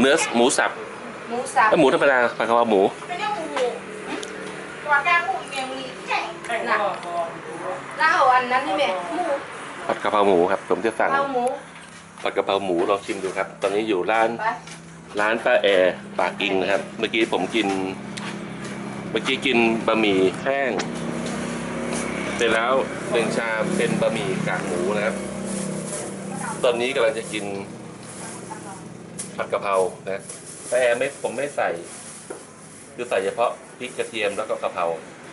เนื้อหมูสับหมูสับเอ้ยหมูธรรมดาผัดกะเพราหมูไม่ได้หมูตัวแก้หมูอีกเมียงนี่แก่น่ะแล้วเอาอันนั้นนี่แม่หมูผัดกะเพราหมูครับผมจะสั่งเอาหมูผัดกะเพราหมูลองชิมดูครับ ตอนนี้อยู่ร้านไปร้านป้าแอร์ปากอิงนะครับ เมื่อกี้ผมกิน เมื่อกี้กินบะหมี่แห้งเสร็จแล้วหนึ่งชามเป็นบะหมี่กากหมูนะครับ ตอนนี้กำลังจะกิน ผัดกะเพรานะป้าแอร์ไม่ผมไม่ใส่ คือใส่เฉพาะพริกกระเทียมแล้วก็กะเพรา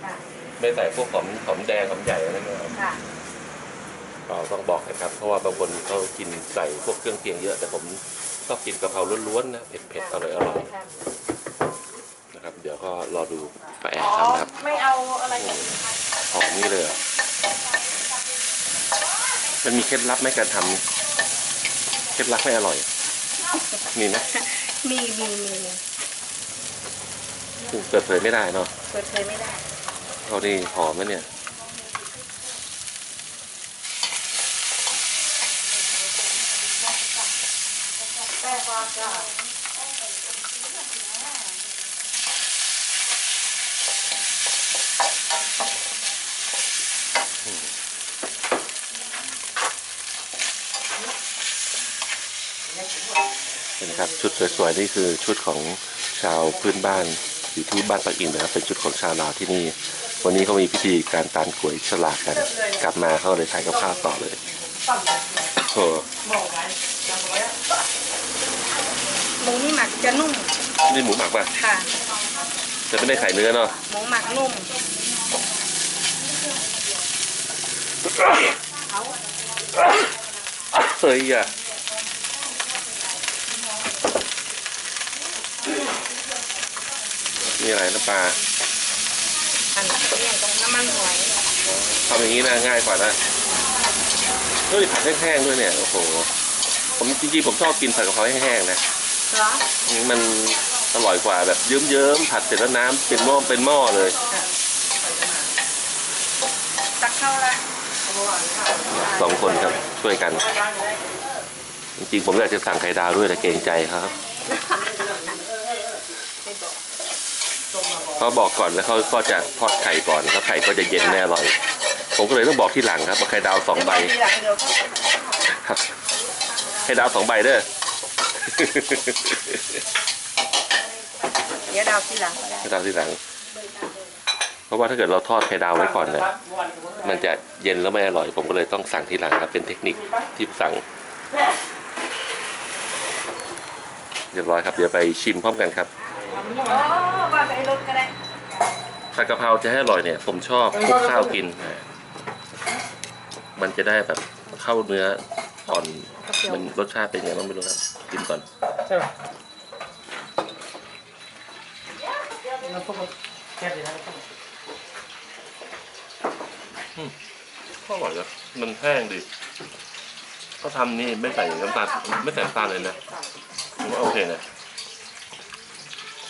ค่ะไม่ใส่พวกหอมหอมแดงหอมใหญ่อะไรไม่เอาค่ะเราต้องบอกนะครับ เพราะว่าบางคนเขากินใส่พวกเครื่องเคียงเยอะ แต่ผมชอบกินกะเพราล้วนๆนะเผ็ดๆอร่อยอร่อยๆนะครับ เดี๋ยวก็รอดูป้าแออ๋ร์อทำนะครับไม่เอาอะไรอย่างนี้หอมนี่เลยเหรอมันมีเคล็ดลับไหมการทำเคล็ดลับให้อร่อย มีไหมมีมีมีเปิดเผยไม่ได้เนาะเปิดเผยไม่ได้เขานี่หอมนะเนี่ย แป้งปลาจ้าเห็นนะครับ ชุดสวยๆนี่คือชุดของชาวพื้นบ้านอยู่ที่บ้านปากอินนะครับ เป็นชุดของชาวลาวที่นี่ วันนี้เขามีพิธีการตานกล้วยฉลากกัน กลับมาเขาเลยถ่ายกับข้าวต่อเลยโอ้หมูนี่หมักจะนุ่มนี่หมูหมักป่ะค่ะ จะไม่ได้ไข่เนื้อเนาะหมูหมักนุ่มเฮ้ยอะ นี่อะไรน้ำปลาอันนี้ตรงน้ำมันหอยทำอย่างนี้นะง่ายกว่านะเฮ้ยผัดแห้งๆด้วยเนี่ยโอ้โหผมจริงๆผมชอบกินผัดกะเพราแห้งๆนะเหรอมันอร่อยกว่าแบบเยิ้มๆผัดเสร็จแล้วน้ำเป็นหม้อเป็นหม้อเลยตักเข้าละสองคนครับช่วยกัน จริงๆผมอยากจะสั่งไข่ดาวด้วยแต่เกรงใจครับ เขาบอกก่อนแล้วเขาก็จะทอดไข่ก่อนแล้วไข่ก็จะเย็นไม่อร่อย ผมก็เลยต้องบอกที่หลังครับว่าไข่ดาวสองใบครับไข่ดาวสองใบเด้อเดี๋ยวดาวที่หลังก็ได้ไข่ดาวที่หลัง เพราะว่าถ้าเกิดเราทอดไข่ดาวไว้ก่อนเนี่ยมันจะเย็นแล้วไม่อร่อย ผมก็เลยต้องสั่งทีหลังครับเป็นเทคนิคที่สั่งเรียบร้อยครับเดี๋ยวไปชิมพร้อมกันครับ อ๋อว่าไปรถก็ได้ ผัดกะเพราจะให้อร่อยเนี่ย ผมชอบคลุกข้าวกินอ่ามันจะได้แบบเข้าเนื้ออ่อน มันรสชาติเป็นไงบ้างไม่รู้ครับ กินก่อน ใช่ป่ะแล้วพวกมันแค่ดีนะก็อร่อยนะมันแห้งดีเขาทำนี่ไม่ใส่น้ำตาลไม่ใส่น้ำตาลเลยนะผมว่าโอเคนะ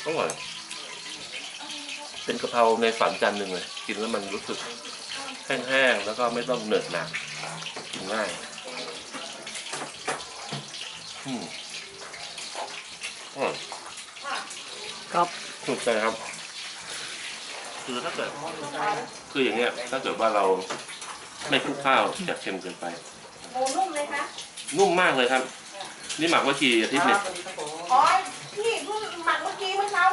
อร่อยเป็นกะเพราในฝันจานหนึ่งเลย กินแล้วมันรู้สึกแห้งๆแล้วก็ไม่ต้องเหนอะหนักกินง่ายอืมอร่อยครับถูกใจครับ คือถ้าเกิดคืออย่างเงี้ย ถ้าเกิดว่าเราไม่คลุกข้าวจะเค็มเกินไป หมูนุ่มเลยคะ นุ่มมากเลยครับ นี่หมักไว้กี่อาทิตย์เนี่ย อ๋อพี่เพิ่งหมักเมื่อกี้เมื่อเช้า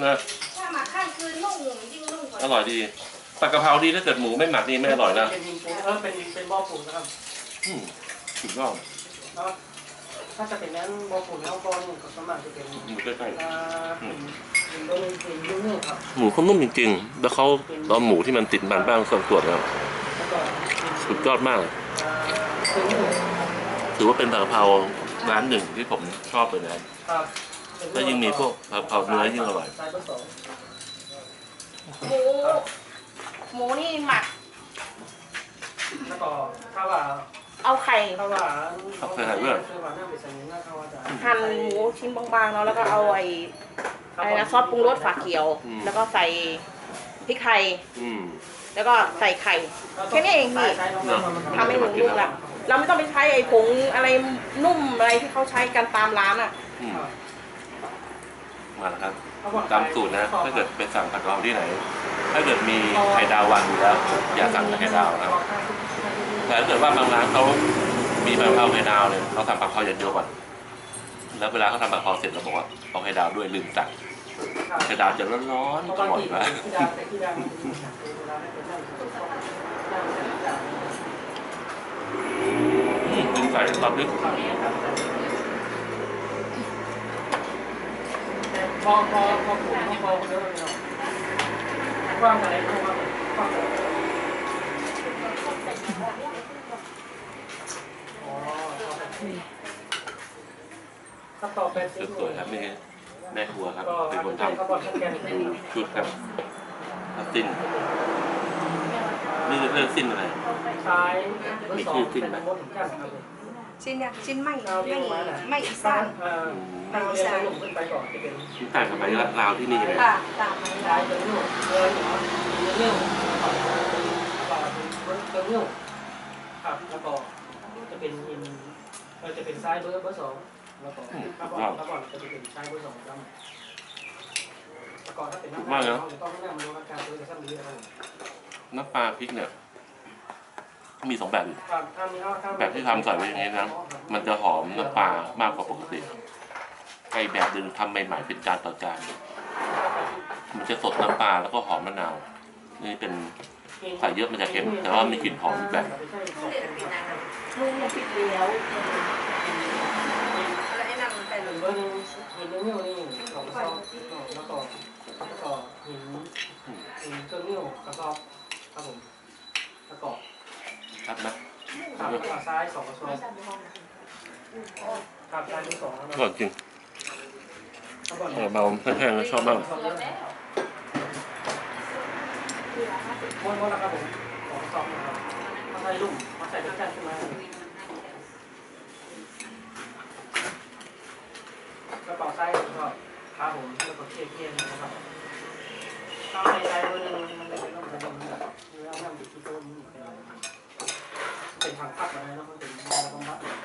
นี้เองนะถ้าหมักข้ามคืนนุ่มยิ่งนุ่มกว่าอร่อยดีผัดกะเพราดีถ้าเกิดหมูไม่หมักนี่ไม่อร่อยนะเป็นดินปูนเออเป็นเป็นบ่อปูนนะครับอืมสุดยอดแล้วถ้าจะเป็นนั้นบ่อปูนแล้วบ่อนี่ก็สามารถจะเป็นหมูใกล้อ่าเป็นเป็นบ่อนี่เป็นยุ่งๆครับๆหมูเขานุ่มจริงๆ แล้วเขาตอนหมูที่มันติดมันบ้างส่วนส่วนครับแล้วก็สุดยอดมากอ่าเป็นหมูถือว่าเป็นผัดกะเพราร้านหนึ่งที่ผมชอบเลยนะ ครับครับเป็นแล้วยิ่งมีพวกผัดกะเพราเนื้อยิ่งอร่อยใส่เบอร์สองหมู หมูนี่หมัก แล้วก็ถ้าว่าเอาไข่ ถ้าว่าครับเคยหั่นด้วยเคยหั่นด้วยเป็นสัญญาณถ้าว่าจะหั่นหมูชิ้นบางๆเนาะแล้วก็เอาไอ้อะไรนะซอสปรุงรสฝาเขียว อืม แล้วก็ใส่พริกไทย อืม แล้วก็ใส่ไข่ แค่นี้เองพี่ใช้น้ำมันทำให้หมูนุ่มละเราไม่ต้องไปใช้ไอ้ผงอะไรนุ่มอะไรที่เขาใช้กันตามร้านอะ อืม มาแล้วครับตามสูตรนะถ้าเกิดไปสั่งผัดกะเพราที่ไหน ถ้าเกิดมีไข่ดาววางอยู่แล้ว อย่าสั่งแต่ไข่ดาวนะครับแต่ถ้าเกิดว่าบางร้านเขามีแบบเอาไข่ดาวเลยเขาทำผัดกะเพราอย่างเดียวก่อนแล้วเวลาเขาทำผัดกะเพราเสร็จเราบอกว่าเอาไข่ดาวด้วยลืมสั่งไข่ดาวจะร้อนๆก็หมดแล้วที่ดาวแต่ที่ดาวมันเป็นหนักเวลาให้เป็นนั่งนั่งนั่งอืมลืมใส่ตอนนึก พอพอพอผมพอพอเดินเนาะกว้างอะไรกว้างกว้างอ๋อถ้าต่อเป็นสวยๆครับนี่แม่ครัวครับก็เป็นคนทเขาบอกชัดแกนำชุดครับทับสิ้นนี่เลือกสิ้นอะไรซ้ายสองเป็นมดถึงกันครับ ชิ้นเนี่ยชิ้นไม่ไม่ไม่อีสานเอ่อทางเรียนลงขึ้นไปก่อนจะเป็นชิ้นต่างกับไปลาวที่นี่เลยค่ะตามมาซ้ายเป็นนิ้วเดินหรอเนิ้วต่อต่อเป็นนิ้วครับแล้วก็จะเป็นอินเราจะเป็นซ้ายเบอร์เบอร์สองแล้วก็ครับก่อนครับก่อนจะเป็นซ้ายเบอร์สองครับแล้วก็ถ้าเป็นน้ำหน้าเราจะต้องหน้ามันอาการตัวจะสั้นนี้นะครับน้ำปลาพริกเนี่ย มีสองแบบอยู่ครับถ้ามีถ้าแบบที่ทำใส่ไว้อย่างนี้นะ มันจะหอมน้ำปลามากกว่าปกติไอแบบหนึ่งทำใหม่ๆเป็นจานต่อจานมันจะสดน้ำปลาแล้วก็หอมมะนาว นี่เป็นใส่เยอะมันจะเค็ม แต่ว่ามีกลิ่นหอมอีกแบบลุงปิดเลี้ยว ครับฝั่ซ้ายสองกระทรวงครับซ้ายดูสองแล้วอร่อยจริงหอมเบาแห้งๆแล้วชอบมากม้วนๆะครับผมสองซอะครัมาใส่ลุ่มมาใส่ด้วยกนใกระเป๋าไส้ก็ครับผมแล้วก็เค้กเย็นนะครับข้าวในใจเบอร์หนึ่งมันเป็นเรื่องของเรื่องเรื่องที่ต้น thành thẳng tắp ở đây nó không tính ra không bắt được